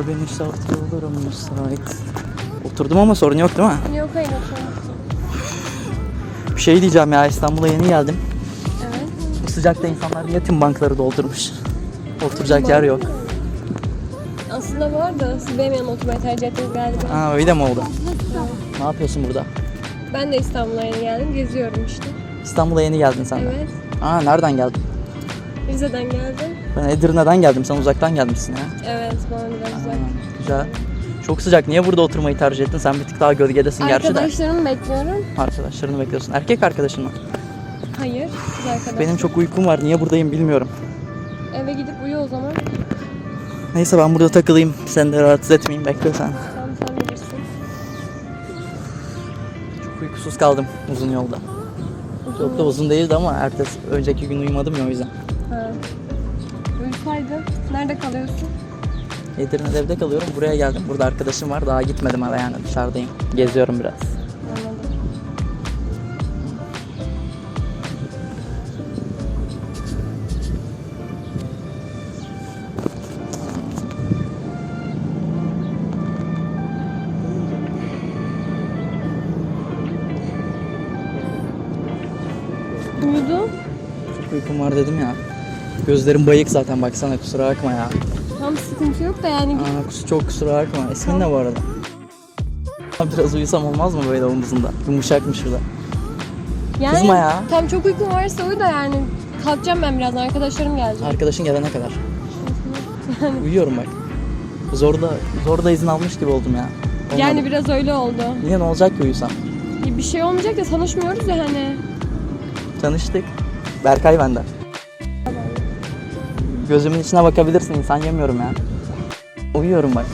Ara beni şart olurum müsait. Oturdum ama sorun yok değil mi? Yok hayır oturmadım. Bir şey diyeceğim ya İstanbul'a yeni geldim. Evet. Bu sıcakta insanlar niye tüm bankları doldurmuş? Oturacak yer yok. Aslında var da siz benim yanıma oturmayı tercih ettiniz galiba. Ha öyle mi oldu? Ne yapıyorsun burada? Ben de İstanbul'a yeni geldim. Geziyorum işte. İstanbul'a yeni geldin sen de. Evet. Aa nereden geldin? Rize'den geldim. Ben Edirne'den geldim. Sen uzaktan gelmişsin ya. Evet bana biraz uzak. Ha, güzel. Çok sıcak. Niye burada oturmayı tercih ettin? Sen bir tık daha gölgedesin gerçi de. Arkadaşlarımı bekliyorum. Arkadaşlarını bekliyorsun. Erkek arkadaşın mı? Hayır. Kız arkadaş. Benim çok uykum var. Niye buradayım bilmiyorum. Eve gidip uyu o zaman. Neyse ben burada takılayım. Seni de rahatsız etmeyeyim. Bekle sen. Tamam sen bilirsin. Çok uykusuz kaldım uzun yolda. Çok da uzun değildi ama ertesi önceki gün uyumadım ya o yüzden. Ha. Uyusaydın. Nerede kalıyorsun? Edirne'de evde kalıyorum. Buraya geldim. Burada arkadaşım var. Daha gitmedim eve yani dışarıdayım. Geziyorum biraz. Anladım. Uyudum. Çok uykum var dedim ya. Gözlerim bayık zaten baksana kusura bakma ya. Tam sıkıntı yok da yani Aa, kus çok kusura bakma. İsmin ne bu arada? Biraz uyusam olmaz mı böyle omuzunda? Yumuşakmış şurada. yani kızma ya. Tam çok uykun varsa uyu da yani kalkacağım ben birazdan arkadaşlarım gelecek. Arkadaşın gelene kadar. Uyuyorum bak. Zorda zorda izin almış gibi oldum ya. Olmadı. Yani biraz öyle oldu. Niye ne olacak ki uyusam? Bir şey olmayacak da tanışmıyoruz ya hani. Tanıştık. Berkay benden. Gözümün içine bakabilirsin insan yemiyorum ya. Uyuyorum bak.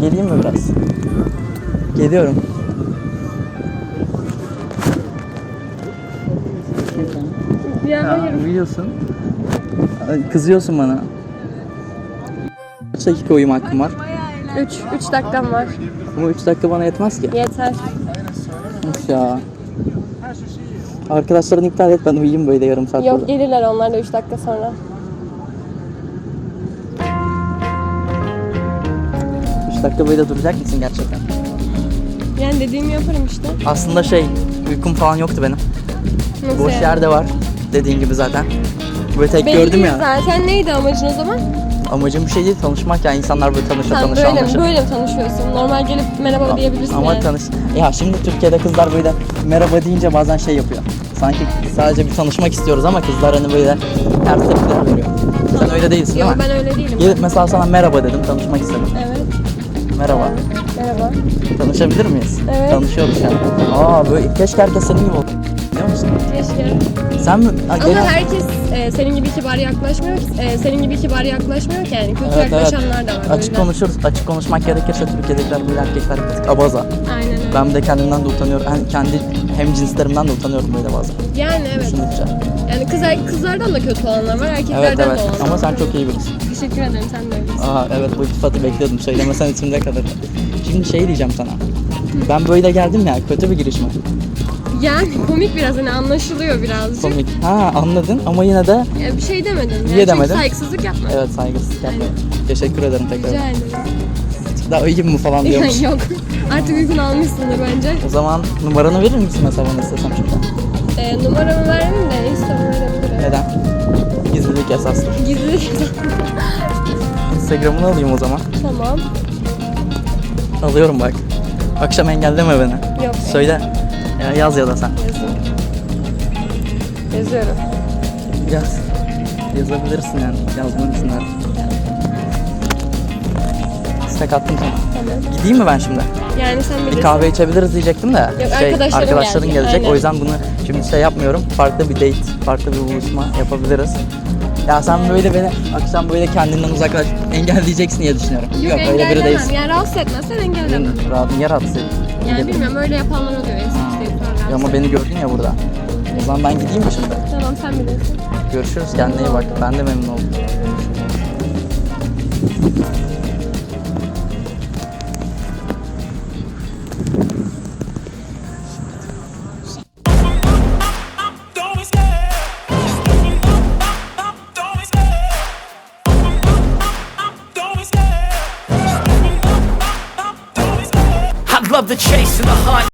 Geleyim mi biraz? Geliyorum. Ya, uyuyorsun. Kızıyorsun bana. Kaç dakika uyum hakkım var? 3 3 dakikam var. Ama 3 dakika bana yetmez ki. Yeter. Of ya. Arkadaşlarını iptal et ben uyuyayım böyle yarım saat Yok burada. gelirler onlar da 3 dakika sonra. 3 dakika böyle duracak mısın gerçekten? Yani dediğimi yaparım işte. Aslında şey uykum falan yoktu benim. Nasıl Boş yani? yer de var dediğin gibi zaten. Böyle tek Belli gördüm değil ya. Zaten neydi amacın o zaman? Amacım bir şey değil tanışmak yani insanlar böyle tanışa Sen tanışa böyle mi, anlaşır. böyle mi tanışıyorsun? Normal gelip merhaba diyebilirsin Ama yani. tanış. Ya şimdi Türkiye'de kızlar böyle merhaba deyince bazen şey yapıyor. Sanki sadece bir tanışmak istiyoruz ama kızlar hani böyle ters tepkiler veriyor. Sen öyle değilsin değil Yok mi? ben öyle değilim. Gelip mesela sana merhaba dedim, tanışmak istedim. Evet. Merhaba. Merhaba. Tanışabilir miyiz? Evet. Tanışıyoruz yani. Aa böyle keşke herkes senin gibi olsa. Biliyor musun? Keşke. Sen mi? Ha, Ama gene- herkes e, senin gibi kibar yaklaşmıyor. E, senin gibi kibar yaklaşmıyor ki yani. Kötü Evet, evet. yaklaşanlar da var. o Açık yüzden. konuşuruz. Açık konuşmak gerekirse Türkiye'dekiler böyle erkekler bir tık abaza. Aynen öyle. Ben de kendimden de utanıyorum. Yani kendi hem cinslerimden de utanıyorum böyle bazen. Yani evet. Düşündükçe. Yani kız, kızlardan da kötü olanlar var, erkeklerden Evet evet. de olanlar Ama sen çok iyi birisin. Teşekkür ederim sen de öylesin. Aa evet bu iltifatı bekliyordum. Söylemesen içimde kalır. Şimdi şey diyeceğim sana. Ben böyle geldim ya kötü bir giriş mi? Yani komik biraz hani anlaşılıyor birazcık. Komik. Ha anladın ama yine de Ya bir şey demedim. Yani Niye çünkü demedin? saygısızlık yapma. evet saygısızlık yapmayın. Teşekkür ederim tekrar. Rica ederim. Daha uyuyayım mı falan diyormuş. Yok. Artık uykunu almışsındır bence. O zaman numaranı verir misin mesela bana istesem şimdi? Ee, numaramı vermeyeyim de Instagram'ı verebilirim. Neden? Gizlilik esastır. Gizli. Instagram'ını alayım o zaman. tamam. Alıyorum bak. Akşam engelleme beni. Yok. Söyle. Ya yaz ya da sen. Yazayım. Yazıyorum. Yaz. Yazabilirsin yani. İçin ver. İstek attım sana. Tamam. Gideyim mi ben şimdi? Yani sen Bir bilirsin. kahve içebiliriz diyecektim de. şey, arkadaşlarım arkadaşların gelecek, gelecek. aynen. O yüzden bunu şimdi şey yapmıyorum. Farklı bir date, farklı bir buluşma yapabiliriz. Ya sen böyle beni akşam böyle kendinden uzaklaş engelleyeceksin diye düşünüyorum. Yok, öyle biri değilsin. Yani rahatsız etmezsen engellemem. Rahat, niye rahatsız? Yani bilmiyorum öyle yapanlar oluyor ama beni gördün ya burada. O zaman ben gideyim mi şimdi? Tamam sen bilirsin. Görüşürüz kendine iyi bak. Ben de memnun oldum. the chase